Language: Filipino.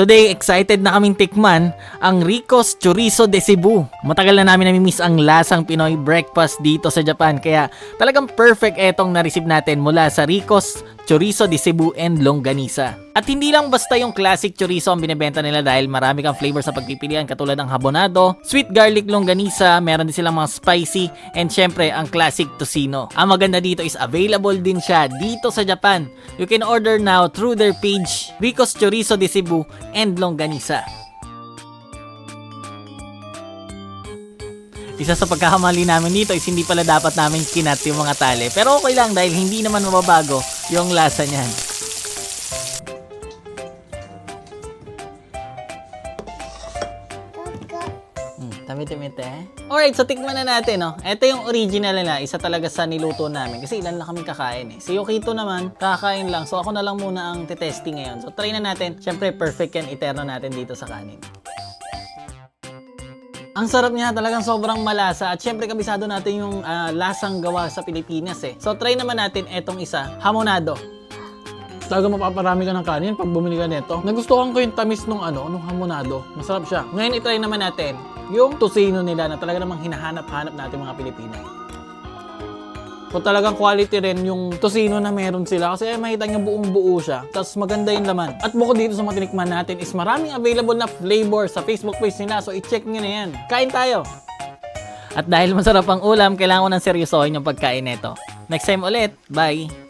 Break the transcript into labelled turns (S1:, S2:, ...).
S1: Today, excited na kaming tikman ang Rico's Chorizo de Cebu. Matagal na namin namimiss ang lasang Pinoy breakfast dito sa Japan kaya talagang perfect etong na-receive natin mula sa Rico's Chorizo de Cebu and Longganisa. At hindi lang basta yung classic chorizo ang binebenta nila dahil marami kang flavor sa pagpipilian katulad ng habonado, sweet garlic longganisa, meron din silang mga spicy, and syempre ang classic tocino. Ang maganda dito is available din siya dito sa Japan. You can order now through their page Rico's Chorizo de Cebu and Longganisa. Isa sa pagkakamali namin dito is hindi pala dapat namin kinat yung mga tali. Pero okay lang dahil hindi naman mababago yung lasa niyan. Hmm, tamit-tamit eh. Alright, so tikman na natin, no? Ito yung original nila, isa talaga sa niluto namin. Kasi ilan lang kami kakain eh. Si Yokito naman, kakain lang. So ako na lang muna ang titesting ngayon. So try na natin. Siyempre, perfect yan, eterno natin dito sa kanin. Ang sarap niya, talagang sobrang malasa. At syempre, kabisado natin yung ah, lasang gawa sa Pilipinas eh. So try naman natin etong isa, hamonado.
S2: Talaga mapaparami ka ng kanin pag bumili ka nito. Nagustuhan ko yung tamis nung ano, nung hamonado. Masarap siya.
S1: Ngayon, itry naman natin yung tocino nila na talaga namang hinahanap-hanap natin mga Pilipino.
S2: Kung talagang quality rin yung tocino na meron sila kasi eh, makita niyo buong buo siya. Tapos maganda yung laman. At bukod dito sa mga tinikman natin is maraming available na flavor sa Facebook page nila. So i-check niyo na yan. Kain tayo!
S1: At dahil masarap ang ulam, kailangan ko ng seryosohin yung pagkain nito. Next time ulit, bye!